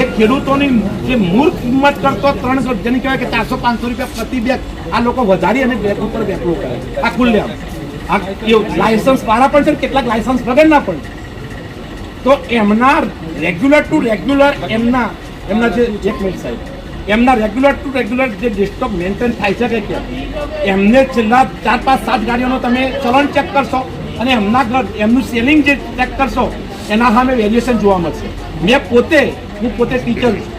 એ ખેડૂતોની જે મૂળ કિંમત કરતો ત્રણસો જેની કહેવાય કે ચારસો પાંચસો રૂપિયા પ્રતિ બેગ આ લોકો વધારી અને બેગ ઉપર બેકલો કરે આ ખુલ્લે આ લાયસન્સ વાળા પણ છે કેટલાક લાયસન્સ વગરના પણ. તો એમના રેગ્યુલર ટુ રેગ્યુલર એમના એમના જે, એક મિનિટ સાહેબ. એમના રેગ્યુલર ટુ રેગ્યુલર જે ડિસ્ટોપ મેન્ટેન થાય છે કે કેમ એમને છેલ્લા ચાર, પાંચ, સાત ગાડીઓનો તમે ચલણ ચેક કરશો અને એમના ઘર, એમનું સેલિંગ જે ચેક કરશો, એના સામે વેલ્યુએશન જોવા મળશે. મેં પોતે, હું પોતે ટીચર છું.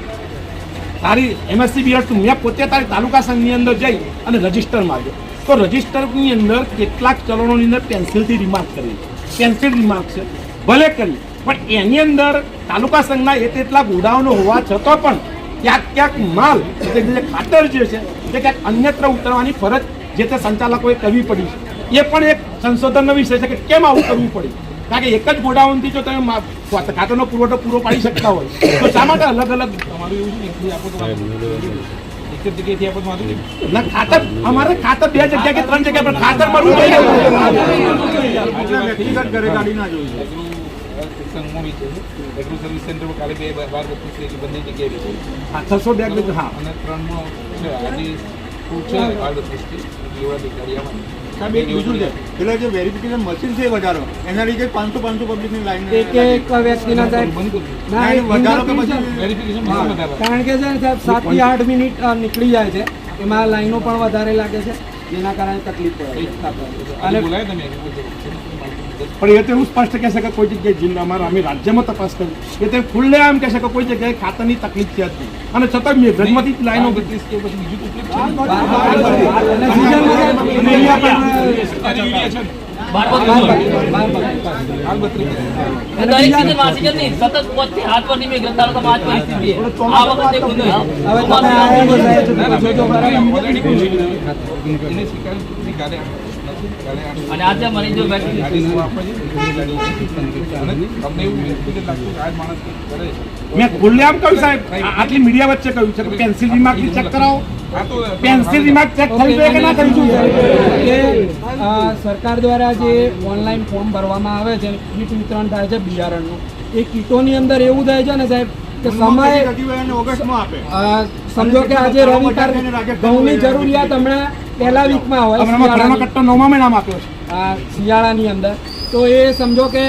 તારી એમએસસી બીએડ છું મેં પોતે તારી તાલુકા સંઘની અંદર જઈ અને રજિસ્ટર માર્યો. તો રજીસ્ટરની અંદર કેટલાક ચલણોની અંદર પેન્સિલથી રિમાર્ક કરી. પેન્સિલ રિમાર્ક છે. ભલે કરી, પણ એની અંદર તાલુકા સંઘના એ તેટલા ગોડાઉનો હોવા છતાં પણ ક્યાંક ક્યાંક માલ, એટલે ખાતર જે છે તે ક્યાંક અન્યત્ર ઉતરવાની ફરજ જે તે સંચાલકોએ કરવી પડી છે. એ પણ એક સંશોધનનો વિષય છે કે કેમ આવું કરવું પડ્યું કારણ કે એક જ ગોડાઉનથી જો તમે ખાતરનો પુરવઠો પૂરો પાડી શકતા હોય તો શા માટે અલગ અલગ તમારું એવું છે ને આપો તો ખાતર અમારે ખાતર બે જગ્યા કે ત્રણ જગ્યા પર ખાતર મળવું જોઈએ એગ્રો, અ, સંઘમાં બી છે. એગ્રો સર્વિસ સેન્ટરમાં કાલે બે બાર વસ્તુ છે કે બધી જગ્યાએ બી છે. હા છસો બેગ હા અને ત્રણમાં છે આજે શું છે બાર વસ્તુ છે એવડા બે ગાડી આવવાની. સાહેબ એક બીજું છે. પેલા જે વેરિફિકેશન મશીન છે એ વધારો. એના લીધે પાંચસો પાંચસો પબ્લિકની લાઈન એક એક વ્યક્તિના સાહેબ. બંધ કરી દીધું. ના એ વધારો કે પછી વેરિફિકેશન હા, મશીન વધારે. કારણ કે છે ને સાહેબ સાતથી આઠ મિનિટ નીકળી જાય છે. એમાં લાઈનો પણ વધારે લાગે છે જેના કારણે તકલીફ પણ એ તો એવું સ્પષ્ટ કહી શકે કોઈ જગ્યાએ જિલ્લામાં અમે રાજ્યમાં તપાસ કરી. એ તો ખુલ્લે આમ કહી શકે કોઈ જગ્યાએ ખાતરની તકલીફ છે હતી અને છતાં મેઘરજમાંથી જ લાઈનો બત્રીસ કે પછી બીજું અને આજે મને જો એવું લાગતું કે આ માણસ કરે મેં કહ્યું સાહેબ આટલી મીડિયા વચ્ચે કહ્યું છે કે પેન્સિલ રિમાર્કથી ચેક કરાવો. પેન્સિલ રિમાર્ક ચેક થઈ જોઈએ કે ના થઈ જોઈએ કે સરકાર દ્વારા જે ઓનલાઈન ફોર્મ ભરવામાં આવે છે કીટ વિતરણ થાય છે બિયારણનું એ કીટોની અંદર એવું થાય છે ને સાહેબ કે સમય સમજો કે આજે રવિવાર ઘઉંની જરૂરિયાત હમણાં પહેલા વીકમાં હોય શિયાળાની અંદર. તો એ સમજો કે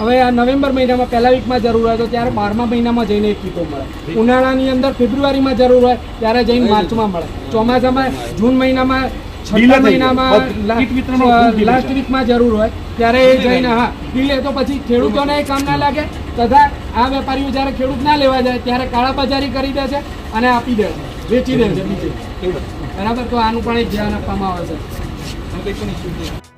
હવે આ નવેમ્બર મહિનામાં પહેલા વીકમાં જરૂર હોય તો ત્યારે બારમા મહિનામાં જઈને એક કીટો મળે. ઉનાળાની અંદર ફેબ્રુઆરીમાં જરૂર હોય ત્યારે જઈને માર્ચમાં મળે. ચોમાસામાં જૂન મહિનામાં છઠ્ઠા મહિનામાં લાસ્ટ વીકમાં જરૂર હોય ત્યારે એ જઈને હા ડીલે તો પછી ખેડૂતોને એ કામ ના લાગે. તથા આ વેપારીઓ જ્યારે ખેડૂત ના લેવા જાય ત્યારે કાળાબજારી કરી દે છે અને આપી દે છે. વેચી દે છે બીજે. બરાબર? તો આનું પણ એક ધ્યાન આપવામાં આવે છે.